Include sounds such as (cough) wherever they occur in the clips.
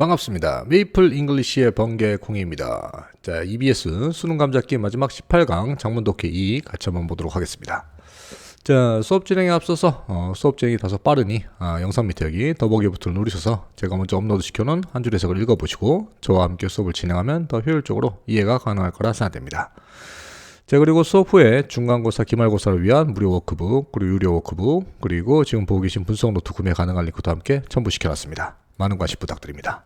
반갑습니다. 메이플 잉글리시의 번개 콩입니다. 자, EBS 수능 감잡기 마지막 18강 장문 독해 2 같이 한번 보도록 하겠습니다. 자, 수업 진행에 앞서서 어, 수업 진행이 다소 빠르니 아, 영상 밑에 여기 더보기 버튼을 누르셔서 제가 먼저 업로드 시켜놓은 한 줄 해석을 읽어보시고 저와 함께 수업을 진행하면 더 효율적으로 이해가 가능할 거라 생각됩니다. 자, 그리고 수업 후에 중간고사, 기말고사를 위한 무료 워크북, 그리고 유료 워크북, 그리고 지금 보고 계신 분석 노트 구매 가능한 링크도 함께 첨부시켜놨습니다. 많은 관심 부탁드립니다.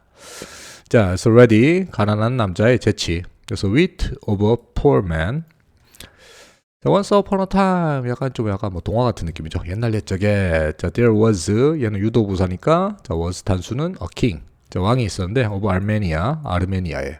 자, 그래서 ready 가난한 남자의 재치. 그래서 wit of a poor man. 자, once upon a time 약간 좀 약간 뭐 동화 같은 느낌이죠. 옛날 옛적에 자 there was 얘는 유도 부사니까 자 was 단수는 a king. 자 왕이 있었는데 of Armenia 아르메니아에.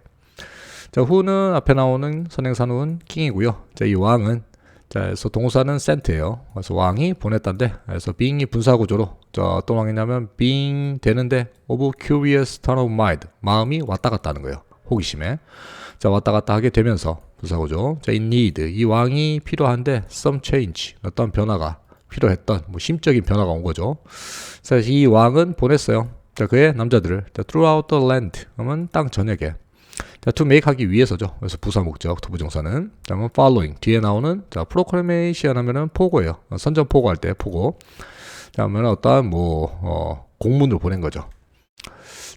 자 who는 앞에 나오는 선행사는 킹이고요. 자 이 왕은 자 그래서 동사는 sent예요. 그래서 왕이 보냈단데 그래서 being이 분사 구조로 자 어떤 왕이냐면 being 되는데 of curious turn of mind 마음이 왔다 갔다 하는 거예요. 호기심에. 자 왔다 갔다 하게 되면서 부사고죠. 자, in need 이 왕이 필요한데 some change 어떤 변화가 필요했던 뭐 심적인 변화가 온 거죠. 그래서 이 왕은 보냈어요. 자, 그의 남자들을 자, throughout the land 그러면 땅 전역에 자, to make 하기 위해서죠. 그래서 부사 목적 자, 그러면 following 뒤에 나오는 자, proclamation 하면은 포고예요. 선전 포고할 때 포고. 자, 그러면 어떠한 뭐 어, 공문을 보낸 거죠. 자,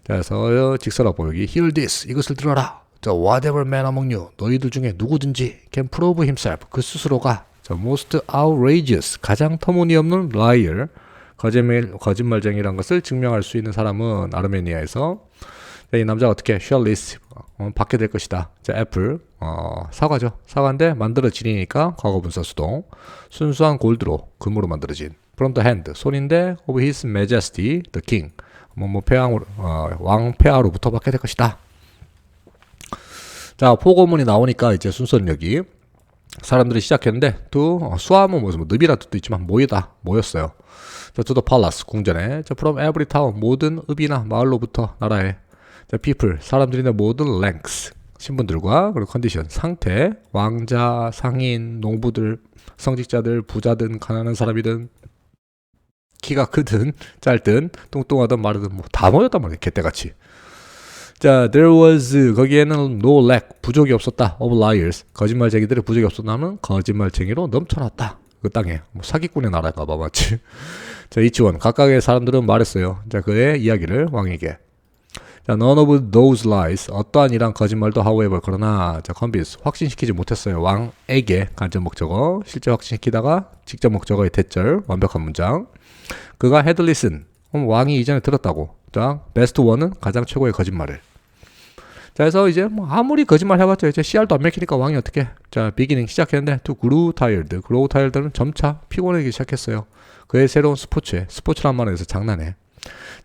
그래서 직설화 보여기 hear this 이것을 들어라. 자, whatever man among you 너희들 중에 누구든지 can prove himself 그 스스로가 자, most outrageous 가장 터무니없는 liar 거짓말 거짓말쟁이란 것을 증명할 수 있는 사람은 아르메니아에서 자, 이 남자가 어떻게 shall receive 어, 받게 될 것이다. 자, 애플 어, 사과죠. 사과인데 만들어지니까 과거분사 수동 순수한 골드로 금으로 만들어진 from the hand 손인데 of his majesty the king 뭐뭐 폐왕 어, 왕 폐하로부터 받게 될 것이다. 자, 포고문이 나오니까 이제 순서는 여기 사람들이 시작했는데 또 수함은 무슨 뭐 늪이라 뜻도 있지만 모이다 모였어요. 자, to the 궁전에 자, from every town 모든 읍이나 마을로부터 나라에 자, people 사람들이나 모든 ranks 신분들과 그리고 컨디션 상태 왕자 상인 농부들 성직자들 부자든 가난한 사람이든 키가 크든 짧든 뚱뚱하든 마르든 뭐 다 모였단 말이에요 개떼같이. 자, there was 거기에는 no lack 부족이 없었다. of liars. 거짓말쟁이들의 부족이 없었다면 거짓말쟁이로 넘쳐났다. 그 땅에. 뭐 사기꾼의 나라인가 봐 맞지 (laughs) 자 이치원. 각각의 사람들은 말했어요. 자 그의 이야기를 왕에게 자 none of those lies 어떠한 이란 거짓말도 however 그러나 자 convince 확신시키지 못했어요 왕에게 간접 목적어 실제 확신시키다가 직접 목적어의 대절 완벽한 문장 그가 had listen 그럼 왕이 이전에 들었다고 자 베스트 원은 가장 최고의 거짓말을 자, 그래서 이제 뭐 아무리 거짓말 해봤자 이제 CR도 안 맥히니까 왕이 어떻게? 자, 비기닝 시작했는데 to grow tired. grow tired는 점차 피곤해지기 시작했어요. 그의 새로운 스포츠에 스포츠란 말에서 장난해.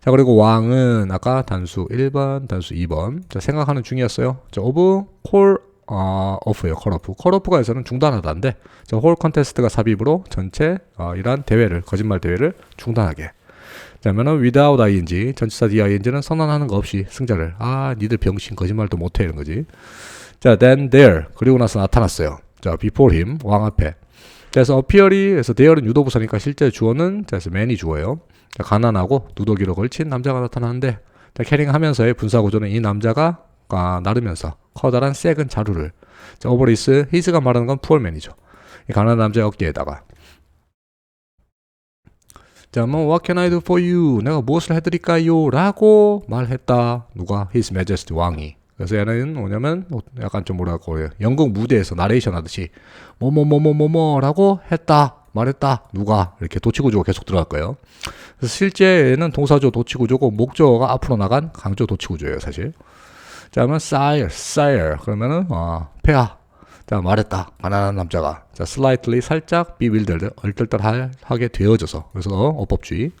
자, 그리고 왕은 아까 단수 1번, 단수 2번. 자, 생각하는 중이었어요. 자, of call 어, off예요. call off. call off가 에서는 중단하다인데 자, 홀 컨테스트가 삽입으로 전체 어, 이러한 대회를 거짓말 대회를 중단하게. 그러면은 without ing 전치사 ding는 선언하는 거 없이 승자를 아 니들 병신 거짓말도 못해 이런 거지 자 then there 그리고 나서 나타났어요 자 before him 왕 앞에 그래서 appear이 그래서 there는 유도부사니까 실제 주어는 자 그래서 man이 주어요 자 가난하고 누더기로 걸친 남자가 나타나는데 자 캐링하면서의 분사 구조는 이 남자가 아, 나르면서 커다란 새근 자루를 자 오버리스 히스가 말하는 건 푸얼맨이죠 이 가난한 남자의 어깨에다가 자, 뭐 What can I do for you? 내가 무엇을 해드릴까요? 라고 말했다. 누가? His Majesty 왕이. 그래서 얘는 뭐냐면 뭐 약간 좀 뭐라고 해요. 영국 무대에서 나레이션 하듯이 뭐뭐뭐뭐뭐뭐라고 했다. 말했다. 누가? 이렇게 도치구조가 계속 들어갈 거예요. 그래서 실제는 동사조 도치구조고 목적어가 앞으로 나간 강조 도치구조예요, 사실. 자, 그러면 sire, sire. 그러면은 어, 폐하. 자 말했다 가난한 남자가 자 slightly 살짝 비빌들 얼떨떨하게 되어져서 그래서 어법주의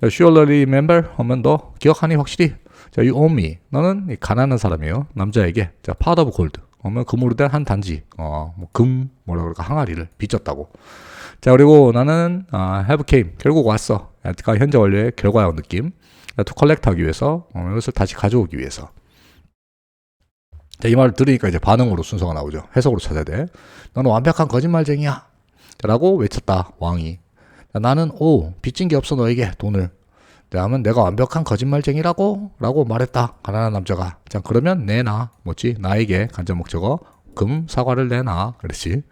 자 surely remember 하면 너 기억하니 확실히 자 you owe me 너는 가난한 사람이에요 남자에게 자 part of gold 하면 금으로 된 한 단지 어금 뭐라 그럴까 항아리를 빚졌다고 자 그리고 나는 아, have came 결국 왔어 그러니까 현재 완료의 결과의 느낌 자, to collect 하기 위해서 어, 이것을 다시 가져오기 위해서 자, 이 말을 들으니까 이제 반응으로 순서가 나오죠. 해석으로 찾아야 돼. 너는 완벽한 거짓말쟁이야. 라고 외쳤다, 왕이. 자, 나는, 오, 빚진 게 없어, 너에게 돈을. 자, 하면 내가 완벽한 거짓말쟁이라고? 라고 말했다. 가난한 남자가. 자, 그러면 내놔. 뭐지? 나에게 간접 목적어. 금 사과를 내놔. 그렇지.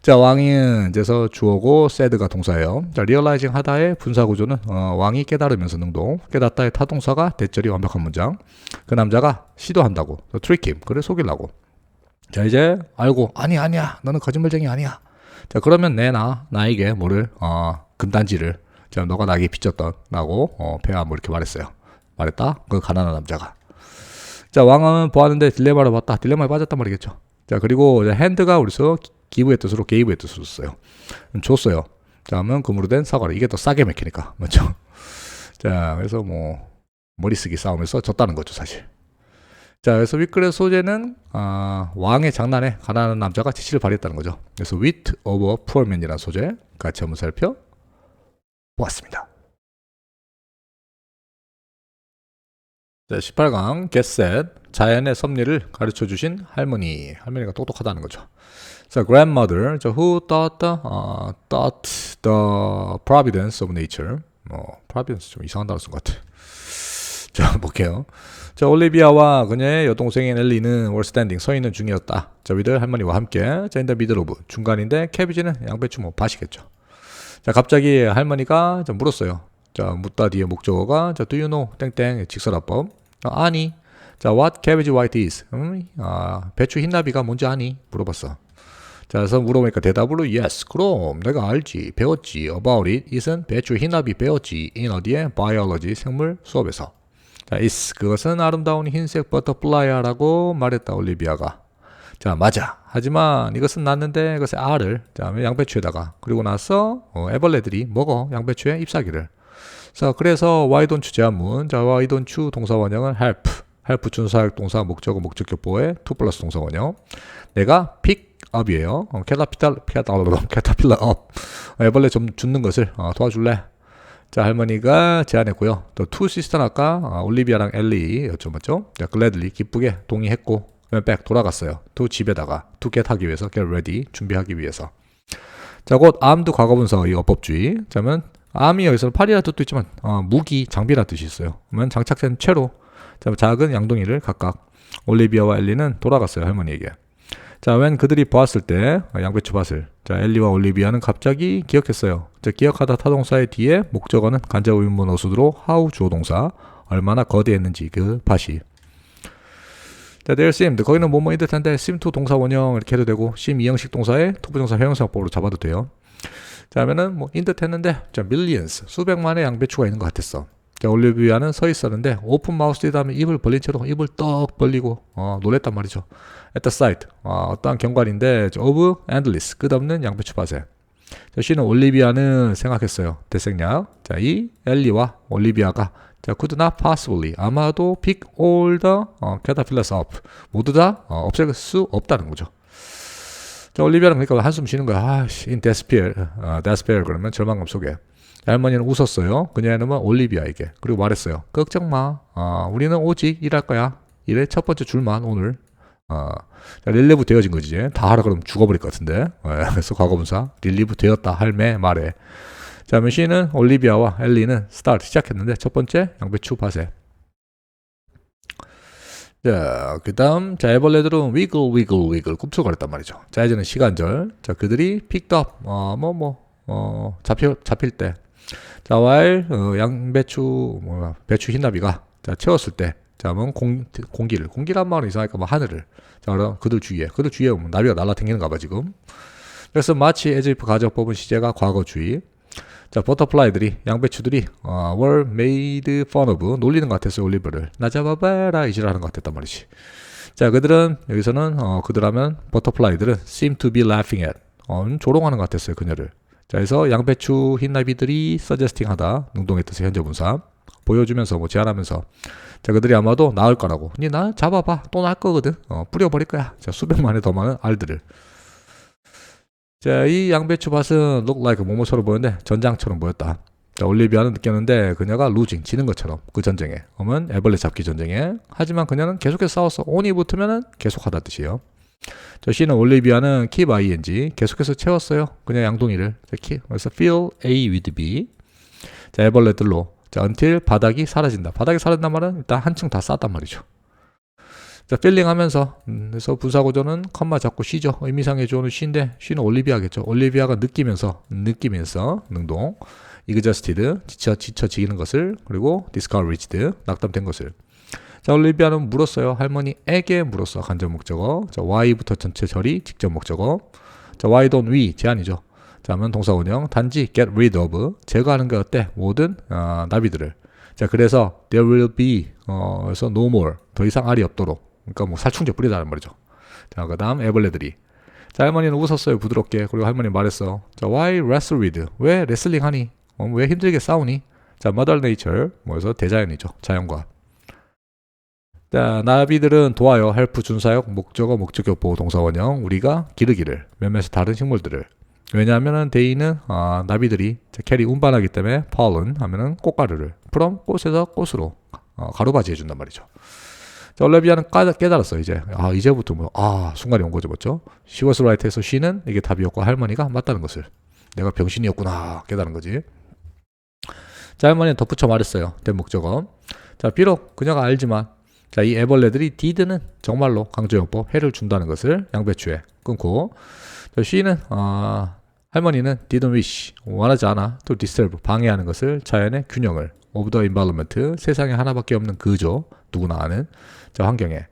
자, 왕은 이제서 주어고 said가 동사예요. 자, realizing 하다의 분사 구조는 어, 왕이 깨달으면서 능동, 깨닫다의 타동사가 대절이 완벽한 문장. 그 남자가 시도한다고. 트리킴. 그래 속이려고. 자, 이제 알고 아니 아니야. 너는 거짓말쟁이 아니야. 자, 그러면 내놔. 나에게 뭐를 어, 금단지를 자, 너가 나에게 빚졌던 라고 어, 배가 뭐 이렇게 말했어요. 말했다. 그 가난한 남자가. 자, 왕은 보았는데 딜레마를 봤다. 딜레마에 빠졌단 말이겠죠. 자, 그리고 핸드가 우리서 기부의 뜻으로 게이브의 뜻으로 썼어요. 음, 줬어요. 자, 하면 금으로 된 사과를. 이게 더 싸게 맥히니까. 맞죠? 자, 그래서 뭐, 머리 쓰기 싸움에서 졌다는 거죠, 사실. 자, 그래서 윗글의 소재는, 아, 왕의 장난에 가난한 남자가 지시를 발휘했다는 거죠. 그래서 wit a poor man이라는 소재 같이 한번 살펴 보았습니다. 자, 18강 get set 자연의 섭리를 가르쳐 주신 할머니 할머니가 똑똑하다는 거죠. 자, grandmother 저 who thought the, 어, thought the providence of nature 어, providence 좀 이상한 단어 쓴 것 같아. 자, 볼게요. 자, 올리비아와 그녀의 여동생인 엘리는 standing 서 있는 중이었다. 자, 위들 할머니와 함께 자, the middle of 중간인데 캐비지는 양배추 뭐 밭이겠죠. 자, 갑자기 할머니가 자, 물었어요. 자, 묻다 뒤에 목적어가 자, do you know 땡땡 직설화법. 아, 아니. 자, what cabbage white is? 음, 아, 배추 흰나비가 뭔지 아니? 물어봤어. 자, 그래서 물어보니까 대답으로 yes. 그럼 내가 알지. 배웠지. about it. it은 배추 흰나비 배웠지. in 어디에? biology 생물 수업에서. 자, is 그것은 아름다운 흰색 버터플라이야라고 말했다 올리비아가. 자, 맞아. 하지만 이것은 났는데 이것의 알을 자, 양배추에다가 그리고 나서 어, 애벌레들이 먹어 양배추의 잎사귀를. 자, 그래서 you 제한문. 자, why don't you 동사 원형은 help. help 준사역 동사 목적어 목적격 보호의 to 플러스 동사 원형. 내가 pick up이에요. 어, 캐타피탈 캐타필러 업. 애벌레 좀 죽는 것을 어, 도와줄래? 자, 할머니가 제안했고요. 또 투 시스터는 아까 아, 올리비아랑 엘리 여쭤봤죠. 자, 글래들리 기쁘게 동의했고 백 돌아갔어요. 또 집에다가 투겟 하기 위해서 get ready 준비하기 위해서. 자, 곧 armed 과거분사 이 어법주의. 자면 arm이 여기서 팔이라 뜻도 있지만 어, 무기, 장비라 뜻이 있어요. 그러면 장착된 채로 자, 작은 양동이를 각각 올리비아와 엘리는 돌아갔어요 할머니에게. 자, 웬 그들이 보았을 때 아, 양배추 밭을 자, 엘리와 올리비아는 갑자기 기억했어요. 자, 기억하다 타동사의 뒤에 목적어는 간접 의문문 어수드로 how 주어 동사 얼마나 거대했는지 그 밭이. Seemed 거기는 뭐뭐인 듯한데 seem to 동사 원형 이렇게 해도 되고 seem 이형식 동사에 투부정사 회형사법으로 잡아도 돼요. 자, 하면은 뭐 인 듯 했는데 자, millions 수백만의 양배추가 있는 것 같았어. 자, 올리비아는 서 있었는데 오픈 마우스이다 하면 입을 벌린 채로 입을 떡 벌리고 어, 놀랬단 말이죠. at the sight 어, 어떠한 경관인데 of endless 끝없는 양배추 밭에 자, 씨는 올리비아는 생각했어요. 대생략. 자, 이 엘리와 올리비아가 자, could not possibly 아마도 pick all the 어, caterpillars up 모두 다 어, 없앨 수 없다는 거죠. 자, 올리비아는 그러니까 한숨 쉬는 거야. 아, in despair, 어, despair 그러면 절망감 속에. 할머니는 웃었어요. 그녀는 올리비아에게 그리고 말했어요. 걱정 마. 어, 우리는 오직 일할 거야. 일의 첫 번째 줄만 오늘. 어, 자, 릴리브 되어진 거지. 다 하라 그러면 죽어버릴 것 같은데. 예, 그래서 과거분사 릴리브 되었다 할매 말에. 자, 메시는 올리비아와 엘리는 스타트 시작했는데 첫 번째 양배추 밭에. 자, 그 다음, 자, 애벌레들은 위글, 위글, 위글 굽소거렸단 말이죠. 자, 이제는 시간절. 자, 그들이 픽업, 어, 뭐, 뭐, 어, 잡힐, 잡힐 때. 자, while, 어, 양배추, 뭐야, 배추 흰나비가, 자, 채웠을 때. 자, 뭐, 공, 공기를. 공기란 말은 이상하니까 뭐, 하늘을. 자, 그럼 그들 주위에. 그들 주위에 오면 나비가 날아다니는가 봐, 지금. 그래서 마치 에즈이프 가적 뽑은 시제가 과거 주의. 자, 버터플라이들이, 양배추들이, 어, were made fun of, 놀리는 것 같았어요, 올리브를. 나 잡아봐라, 이지라는 것 같았단 말이지. 자, 그들은, 여기서는, 어, 그들 하면, 버터플라이들은 seem to be laughing at, 어, 조롱하는 것 같았어요, 그녀를. 자, 그래서 양배추 흰나비들이 suggesting 하다, 능동의 뜻의 현재 분사. 보여주면서, 뭐, 제안하면서. 자, 그들이 아마도 나을 거라고. 니 나 잡아봐. 또 나을 거거든. 어, 뿌려버릴 거야. 자, 수백만의 더 많은 알들을. 자, 이 양배추 밭은 look like 뭐뭐처럼 보였는데 전장처럼 보였다. 자, 올리비아는 느꼈는데 그녀가 루징, 지는 것처럼 그 전쟁에. 그러면 애벌레 잡기 전쟁에. 하지만 그녀는 계속해서 싸웠어. 온이 붙으면은 계속하다 뜻이에요. 자, C는 올리비아는 keep ing 계속해서 채웠어요. 그냥 양동이를. 자. 그래서 fill A with B. 자, 애벌레들로 자, until 바닥이 사라진다. 바닥이 사라진단 말은 일단 한층 다 쌓았단 말이죠. 자, 필링 하면서, 음, 그래서 분사구조는 컴마 잡고 쉬죠. 의미상의 조는 쉬인데, 쉬는 올리비아겠죠. 올리비아가 느끼면서, 느끼면서, 능동. 이그저스티드, 지쳐, 지쳐지는 것을, 그리고 디스카리지드, 낙담된 것을. 자, 올리비아는 물었어요. 할머니에게 물었어. 간접 목적어. 자, why부터 전체 절이 직접 목적어. 자, why don't we? 제한이죠. 자, 하면 동사 원형. 단지 get rid of. 제거하는 게 어때? 모든, 어, 나비들을. 자, 그래서 there will be, 어, 그래서 no more. 더 이상 알이 없도록. 그러니까 뭐 살충제 뿌리다는 말이죠. 자, 그 다음 애벌레들이. 자, 할머니는 웃었어요. 부드럽게. 그리고 할머니 말했어. 자, why wrestle with? 왜 레슬링 하니? 어, 왜 힘들게 싸우니? 자, mother nature. 뭐해서 대자연이죠. 자연과. 자, 나비들은 도와요. 헬프 준사역 목적어 목적격 보호 동사 원형 우리가 기르기를 몇몇의 다른 식물들을 왜냐하면은 데이는 아, 나비들이 자, 캐리 운반하기 때문에 pollen 하면은 꽃가루를 from 꽃에서 꽃으로 어, 가루바지 해준단 말이죠. 자, 올레비아는 까, 깨달았어 이제 아 이제부터 뭐아 순간이 온 거죠 맞죠? She was right해서 she는 이게 답이었고 할머니가 맞다는 것을 내가 병신이었구나 깨달은 거지. 자 할머니는 덧붙여 말했어요. 된 목적어. 자 비록 그녀가 알지만 자, 이 애벌레들이 did는 정말로 강조용법 해를 준다는 것을 양배추에 끊고 자, she는 어, 할머니는 didn't wish 원하지 않아 to disturb 방해하는 것을 자연의 균형을 of the environment 세상에 하나밖에 없는 그조 누구나 아는 자 환경에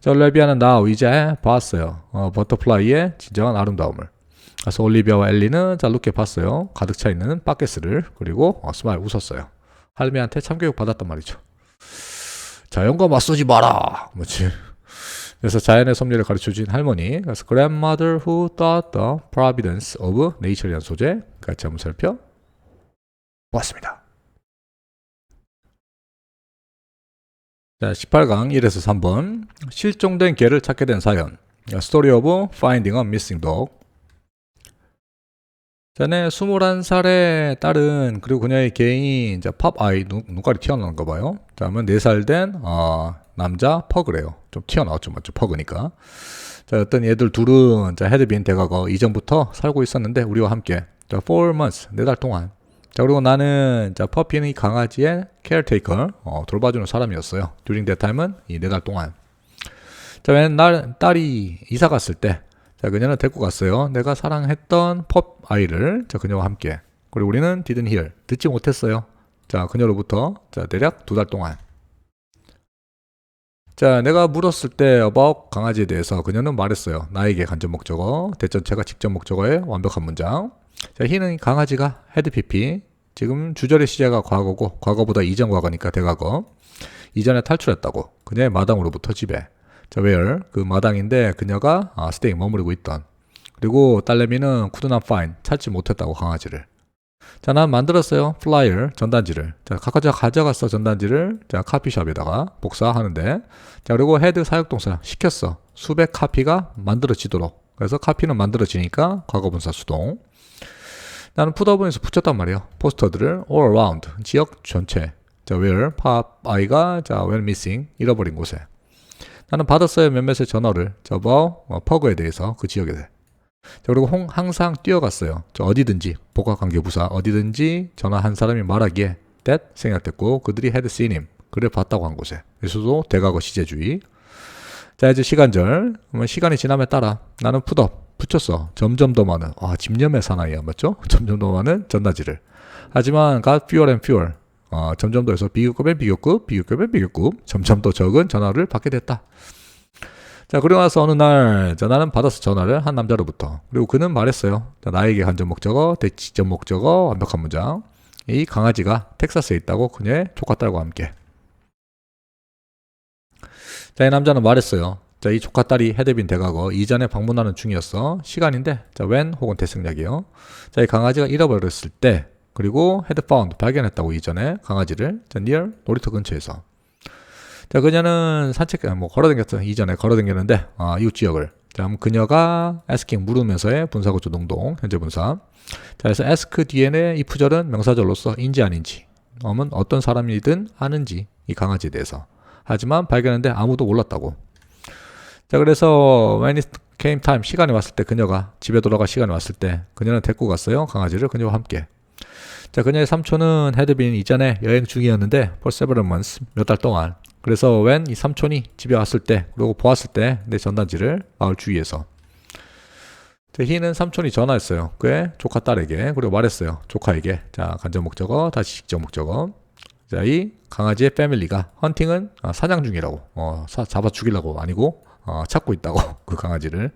자 올리비아는 now 이제 봤어요 어, 버터플라이의 진정한 아름다움을 그래서 올리비아와 엘리는 자 룩게 봤어요 가득 차 있는 바켓을 그리고 어, 스마일 웃었어요 할미한테 참교육 받았단 말이죠 자연과 맞서지 마라. 뭐지? 그래서 자연의 섭리를 가르쳐준 할머니. 그래서 grandmother who thought the providence of nature이라는 소재 같이 한번 살펴 보았습니다. 자, 18강 1에서 3번. 실종된 개를 찾게 된 사연. Story of finding a missing dog. 전에 21살의 딸은 그리고 그녀의 개인 이제 팝 아이 눈, 눈깔이 튀어나온 거 봐요. 그다음은 4살 된 어, 남자 퍼그래요. 좀 튀어나왔죠, 맞죠? 퍼그니까. 자, 어떤 얘들 둘은 자, 헤드빈 대가거 이전부터 살고 있었는데 우리와 함께 자, 4 months, 4달 동안. 자, 그리고 나는 자, 퍼피는 이 강아지의 caretaker, 어, 돌봐주는 사람이었어요. during that time은 이 4달 동안. 자, 맨날 딸이 이사 갔을 때 자, 그녀는 데리고 갔어요. 내가 사랑했던 펍 아이를 자, 그녀와 함께. 그리고 우리는 didn't hear. 듣지 못했어요. 자, 그녀로부터 자, 대략 두 달 동안. 자, 내가 물었을 때 about 강아지에 대해서 그녀는 말했어요. 나에게 간접 목적어, 대전체가 직접 목적어의 완벽한 문장. 자, 희는 강아지가 헤드 PP. 지금 주절의 시제가 과거고 과거보다 이전 과거니까 대과거. 이전에 탈출했다고. 그녀의 마당으로부터 집에. 자, where 그 마당인데 그녀가 아, stay 머무르고 있던. 그리고 딸내미는 not find 찾지 못했다고 강아지를. 자, 난 만들었어요. 플라이어 전단지를. 자, 각자 가져갔어 전단지를. 자, 카피숍에다가 복사하는데. 자, 그리고 헤드 사역동사 시켰어. 수백 카피가 만들어지도록. 그래서 카피는 만들어지니까 과거분사 수동. 나는 푸더분에서 붙였단 말이에요. 포스터들을 all around 지역 전체. 자, where pop i가 자, when missing 잃어버린 곳에. 나는 받았어요 몇몇의 전화를 저버 어, 퍼그에 대해서 그 지역에 대해. 자, 그리고 홍, 항상 뛰어갔어요. 저 어디든지 복합관계부사 어디든지 전화 한 사람이 말하기에 that 생각됐고 그들이 had seen him 그를 봤다고 한 곳에. 그래서도 대과거 시제주의. 자 이제 시간절. 시간이 지남에 따라 나는 푸업 붙였어. 점점 더 많은 아 집념의 사나이야 맞죠? (laughs) 점점 더 많은 전단지를. 하지만 got fewer and fewer 어, 점점 더 해서 비교급의 비교급, 비교급의 비교급, 점점 더 적은 전화를 받게 됐다. 자, 그리고 나서 어느 날, 자, 나는 받았어, 전화를 한 남자로부터. 그리고 그는 말했어요. 자, 나에게 간접 목적어, 대치점 목적어, 완벽한 문장. 이 강아지가 텍사스에 있다고 그녀의 조카 딸과 함께. 자, 이 남자는 말했어요. 자, 이 조카 딸이 헤드빈 대가거 이전에 방문하는 중이었어. 시간인데, 자, when 혹은 대승약이요. 자, 이 강아지가 잃어버렸을 때, 그리고 헤드 파운드 발견했다고 이전에 강아지를 자, near 놀이터 근처에서. 자 그녀는 산책 뭐 걸어다녔어 이전에 걸어다녔는데 아, 이웃 지역을. 자 그녀가 asking 물으면서의 분사구조 농동 현재 분사. 자 그래서 ask 뒤에는 이 부절은 명사절로서 인지 아닌지 엄은 어떤 사람이든 아는지 이 강아지에 대해서. 하지만 발견했는데 아무도 몰랐다고 자 그래서 when it came time 시간이 왔을 때 그녀가 집에 돌아갈 시간이 왔을 때 그녀는 데리고 갔어요. 강아지를 그녀와 함께. 자, 그녀의 삼촌은 헤드빈 이전에 여행 중이었는데 for several months 몇달 동안. 그래서 when 이 삼촌이 집에 왔을 때 그리고 보았을 때 내 전단지를 마을 주위에서. 자, 희는 삼촌이 전화했어요. 그의 조카 딸에게 그리고 말했어요. 조카에게. 자 간접 목적어 다시 직접 목적어. 자이 강아지의 패밀리가 헌팅은 아, 사냥 중이라고. 어, 사, 잡아 죽이려고 아니고 어, 찾고 있다고 (laughs) 그 강아지를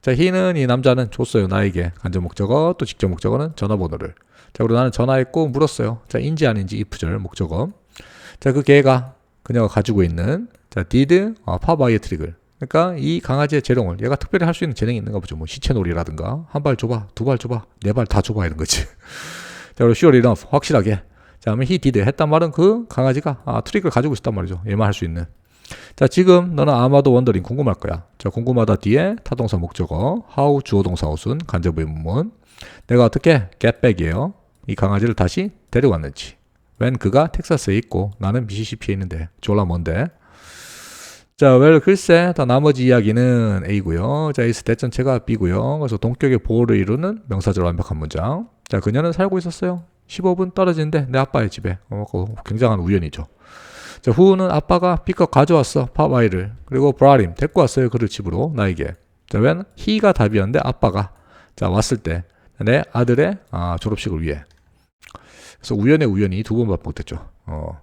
자 희는 이 남자는 줬어요 나에게 간접 목적어 또 직접 목적어는 전화번호를 자 그리고 나는 전화했고 물었어요. 자 인지 아닌지 if절 목적어 자 그 개가 그녀가 가지고 있는 자 did 어, 파바이어 트릭을 그러니까 이 강아지의 재롱을 얘가 특별히 할 수 있는 재능이 있는가 보죠. 뭐 시체놀이라든가 한 발 줘봐, 두 발 줘봐, 네 발 다 줘봐 이런 거지. (laughs) 자 그리고 sure enough 확실하게. 자 그러면 he did 했단 말은 그 강아지가 아, 트릭을 가지고 있었단 말이죠. 얘만 할 수 있는. 자 지금 너는 아마도 원더링 궁금할 거야. 자 궁금하다 뒤에 타동사 목적어 how 주어 동사 어순 간접 의 문문 내가 어떻게 get back이에요. 이 강아지를 다시 데려왔는지. 웬 그가 텍사스에 있고 나는 미시시피에 있는데 졸라 먼데 자, well, 글쎄, 다 나머지 이야기는 A고요. 자, is 대 전체가 B고요. 그래서 동격의 보호를 이루는 명사절 완벽한 문장. 자, 그녀는 살고 있었어요. 15분 떨어지는데 내 아빠의 집에. 어, 그거 굉장한 우연이죠. 자, 후는 아빠가 피껏 가져왔어. 팝아이를. 그리고 브라림 데리고 왔어요. 그를 집으로 나에게. 자, when he가 답이었는데 아빠가 자 왔을 때 내 아들의 아, 졸업식을 위해. 그래서 우연의 우연이 두 번 반복됐죠. 어.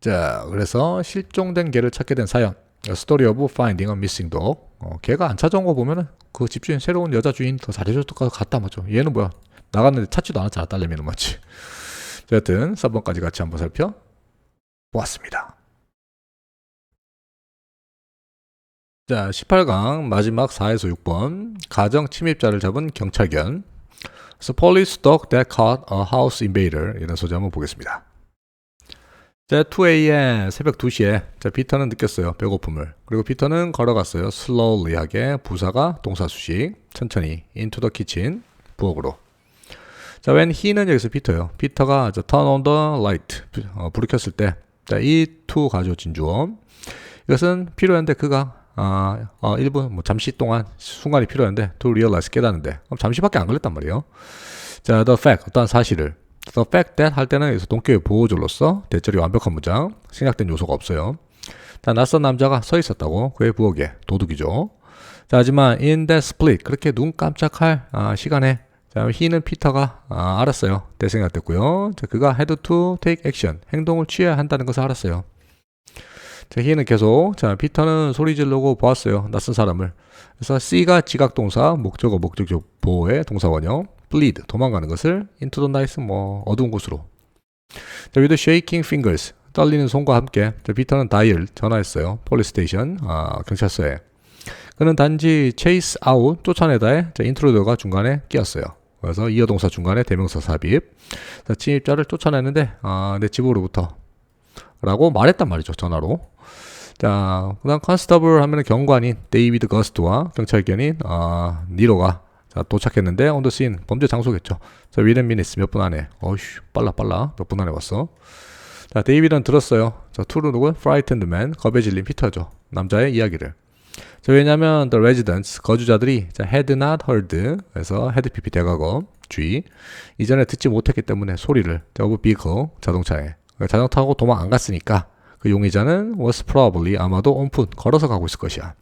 자, 그래서 실종된 개를 찾게 된 사연. 스토리 오브 파인딩 어 미싱 독. 어, 걔가 안 찾아온 거 보면은 그 집주인 새로운 여자 주인 더 잘해줬을 것 같다 맞죠. 얘는 뭐야? 나갔는데 찾지도 않았잖아. 딸내미는 맞지. 자, 여튼 3번까지 같이 한번 살펴 보았습니다. 자, 18강 마지막 4에서 6번 가정 침입자를 잡은 경찰견. So police dog that caught a house invader 이런 소재 한번 보겠습니다. 자, 2am 새벽 2시에 자, 피터는 느꼈어요. 배고픔을. 그리고 피터는 걸어갔어요. slowly하게 부사가 동사 수식 천천히 into the kitchen 부엌으로. 자, when he는 여기서 피터요. 피터가 자, turn on the light 어, 불을 켰을 때 자, 이 to 가져진 주어. 이것은 필요한데 그가 아, 어, 1분 뭐 잠시 동안 순간이 필요한데 to realize 깨닫는데 그럼 잠시밖에 안 걸렸단 말이에요. 자, the fact 어떠한 사실을 The fact that 할 때는 여기서 동격의 보호절로서 대절이 완벽한 문장, 생략된 요소가 없어요. 자, 낯선 남자가 서 있었다고 그의 부엌에 도둑이죠. 자, 하지만 in that split 그렇게 눈 깜짝할 아, 시간에 자, he는 피터가 아, 알았어요. 대생각됐고요. 자, 그가 had to take action 행동을 취해야 한다는 것을 알았어요. 자, he는 계속 자, 피터는 소리 지르고 보았어요. 낯선 사람을. 그래서 C가 지각 동사, 목적어, 목적격 보호의 동사 원형. bleed 도망가는 것을 into the night 뭐 어두운 곳으로. 자, with shaking fingers 떨리는 손과 함께 자, 피터는 다이얼 전화했어요. 폴리스 스테이션 아, 경찰서에. 그는 단지 chase out 쫓아내다에 자, 인트로더가 중간에 끼었어요. 그래서 이어동사 중간에 대명사 삽입. 자, 침입자를 쫓아내는데 아, 내 집으로부터 라고 말했단 말이죠. 전화로. 자, 그다음 컨스터블 하면은 경관인 데이비드 거스트와 경찰견인 아, 니로가 자, 도착했는데 the scene 범죄 장소겠죠. 자, within minutes 몇분 안에. 어휴, 빨라 빨라. 몇 분 안에 왔어. 자, 데이비드는 들었어요. 자, 투르 누군? frightened man. 겁에 질린 피터죠. 남자의 이야기를. 자, 왜냐면 the residents 거주자들이 자, had not heard 그래서 had pp 대가거 주의 이전에 듣지 못했기 때문에 소리를 자, of vehicle 자동차에 그러니까 자전거 타고 도망 안 갔으니까 그 용의자는 was probably 아마도 온푼 걸어서 가고 있을 것이야.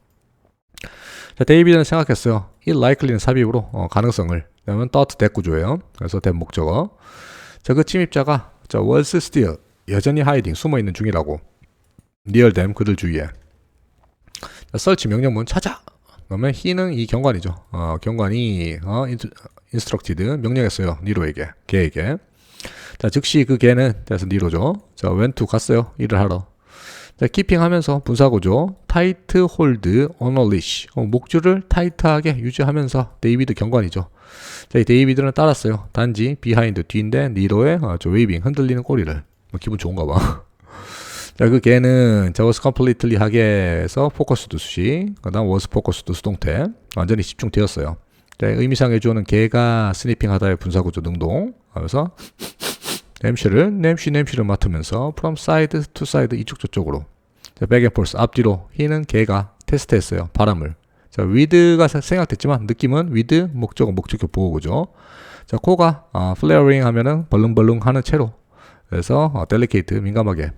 자, 데이비드는 생각했어요. 이 likely는 삽입으로 어, 가능성을. 그러면 thought 대구조예요. 그래서 된 목적어. 자, 그 침입자가 자, was still 여전히 hiding 숨어 있는 중이라고. near them 그들 주위에. 자, search 명령문 찾아. 그러면 he는 이 경관이죠. 어, 경관이 어, instructed 명령했어요. 니로에게, 걔에게. 자, 즉시 그 걔는 그래서 니로죠. 자, to 갔어요. 일을 하러. 자, 키핑 하면서 분사구조 타이트 홀드 어널리시 어, 목줄을 타이트하게 유지하면서 데이비드 경관이죠. 자, 이 데이비드는 따랐어요. 단지 비하인드 뒤인데 니로의 어, 저 웨이빙 흔들리는 꼬리를 뭐 기분 좋은가 봐. 자, 그 걔는 자 was completely 하게 해서 포커스드 수식 그 다음 was 포커스드 수동태 완전히 집중되었어요. 자, 의미상 해주는 걔가 스니핑 하다의 분사구조 능동 하면서 냄새를 냄새 냄새를 맡으면서 from side to side 이쪽 저쪽으로 자, 백앤폴스 앞뒤로 히는 개가 테스트했어요 바람을 자 with가 생각됐지만 느낌은 with 목적은 목적격 보호구죠 자, 코가 아, flaring 하면은 벌렁벌렁 하는 채로. 그래서 어, delicate 민감하게.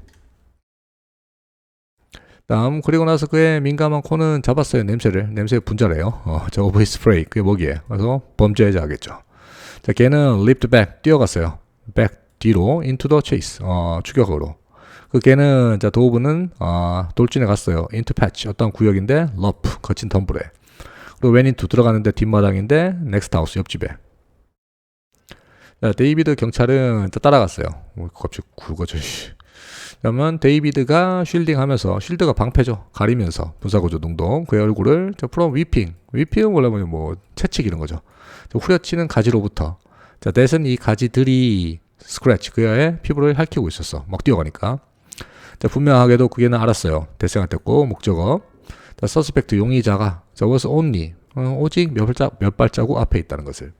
다음 그리고 나서 그의 민감한 코는 잡았어요 냄새를 냄새 분자래요. 어, 저 오브 스프레이 그게 뭐기에? 그래서 범죄자겠죠. 자, 걔는 leaped back 뛰어갔어요. back 뒤로 into the chase 어, 추격으로. 그 걔는 자 도브는 아, 돌진에 갔어요. into patch 어떤 구역인데 러프 거친 덤불에. 그리고 into 들어가는데 뒷마당인데 next house 옆집에. 자, 데이비드 경찰은 또 따라갔어요. 뭐, 갑자기 굵어져. 씨. 그러면 데이비드가 쉴딩하면서 쉴드가 방패죠. 가리면서 분사구조 능동 그의 얼굴을 저 프롬 위핑 위핑은 원래 뭐 채찍 이런 거죠. 저 후려치는 가지로부터 자 넷은 이 가지들이 스크래치 그의 피부를 핥히고 있었어. 막 뛰어가니까. 자 분명하게도 그게는 알았어요. 대생한테 꼭 목적어. 자 서스펙트 용의자가 저 was only 어, 오직 몇 발자 몇 발자국 앞에 있다는 것을.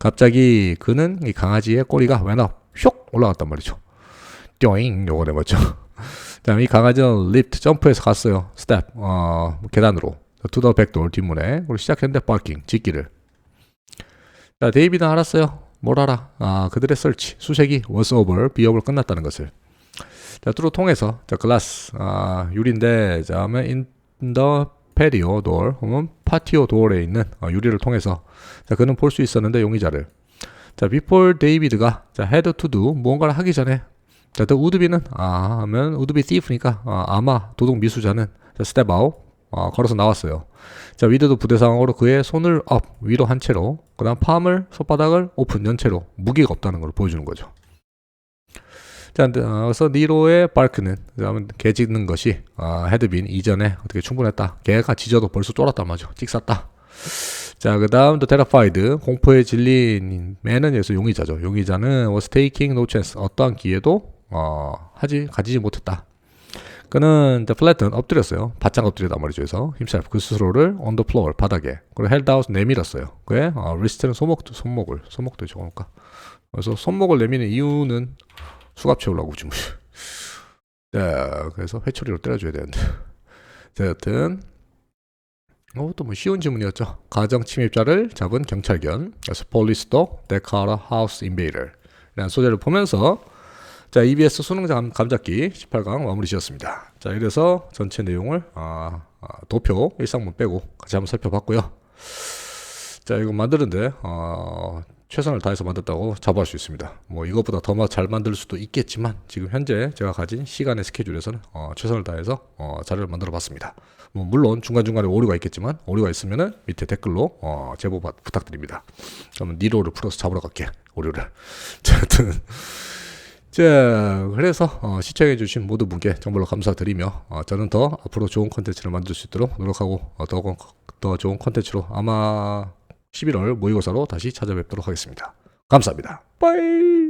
갑자기 그는 이 강아지의 꼬리가 up 슉 올라갔단 말이죠. 띵 요거네 맞죠? (laughs) 다음 이 강아지는 lift 점프해서 갔어요. 스텝 어 계단으로 투더 백돌 뒷문에 그리고 시작했는데 parking 짖기를. 자 데이비드는 알았어요. 뭘 알아? 아 그들의 설치 수색이 was over 비업을 끝났다는 것을. 자 뚜루 통해서 자 글라스 아 유리인데 자 하면 in the patio door 그러면 파티오 도어에 있는 어, 유리를 통해서 자 그는 볼 수 있었는데 용의자를. 자 before 데이비드가 자 had to do 무언가를 하기 전에 자, 또 우드비는 아 하면 우드비 thief니까 아, 아마 도둑 미수자는 자, step out 아, 걸어서 나왔어요. 자, 위드도 부대 상황으로 그의 손을 업 위로 한 채로 그다음 palm을 손바닥을 오픈 연 채로 무기가 없다는 걸 보여주는 거죠. 자, 어, 그래서 니로의 바크는 그다음에 개 짖는 것이 아, 헤드빈 이전에 어떻게 충분했다. 개가 짖어도 벌써 쫄았단 말이죠. 찍쌌다. 자, 그 다음 또 테라파이드 공포에 질린 매는 여기서 용의자죠. 용의자는 was taking no chance 어떠한 기회도 어, 하지 가지지 못했다. 그는 이제 플래튼 엎드렸어요. 바짝 엎드렸단 말이죠. 그래서 힘살 그 스스로를 on the floor 바닥에 그리고 held out 내밀었어요. 그의 어, 리스트는 손목 손목을 손목도 적어놓을까. 그래서 손목을 내미는 이유는 수갑 채우려고 지금. (laughs) 자, 그래서 회초리로 때려줘야 되는데. 자, 여튼 어, 또뭐 쉬운 질문이었죠. 가정 침입자를 잡은 경찰견. 그래서 police dog that caught a house invader. 라는 소재를 보면서 자, EBS 수능 감- 감잡기 18강 마무리 지었습니다. 자, 이래서 전체 내용을 아, 아, 도표 일상문 빼고 같이 한번 살펴봤고요. 자, 이거 만드는데 어, 최선을 다해서 만들었다고 자부할 수 있습니다. 뭐 이것보다 더 잘 만들 수도 있겠지만 지금 현재 제가 가진 시간의 스케줄에서는 어, 최선을 다해서 어, 자료를 만들어 봤습니다. 뭐 물론 중간중간에 오류가 있겠지만 오류가 있으면은 밑에 댓글로 어, 제보 받- 부탁드립니다. 그러면 니로를 풀어서 잡으러 갈게 오류를. (laughs) 자, 하여튼 자 그래서 어, 시청해주신 모든 분께 정말로 감사드리며 어, 저는 더 앞으로 좋은 컨텐츠를 만들 수 있도록 노력하고 어, 더, 더 좋은 컨텐츠로 아마 11월 모의고사로 다시 찾아뵙도록 하겠습니다. 감사합니다. 빠이.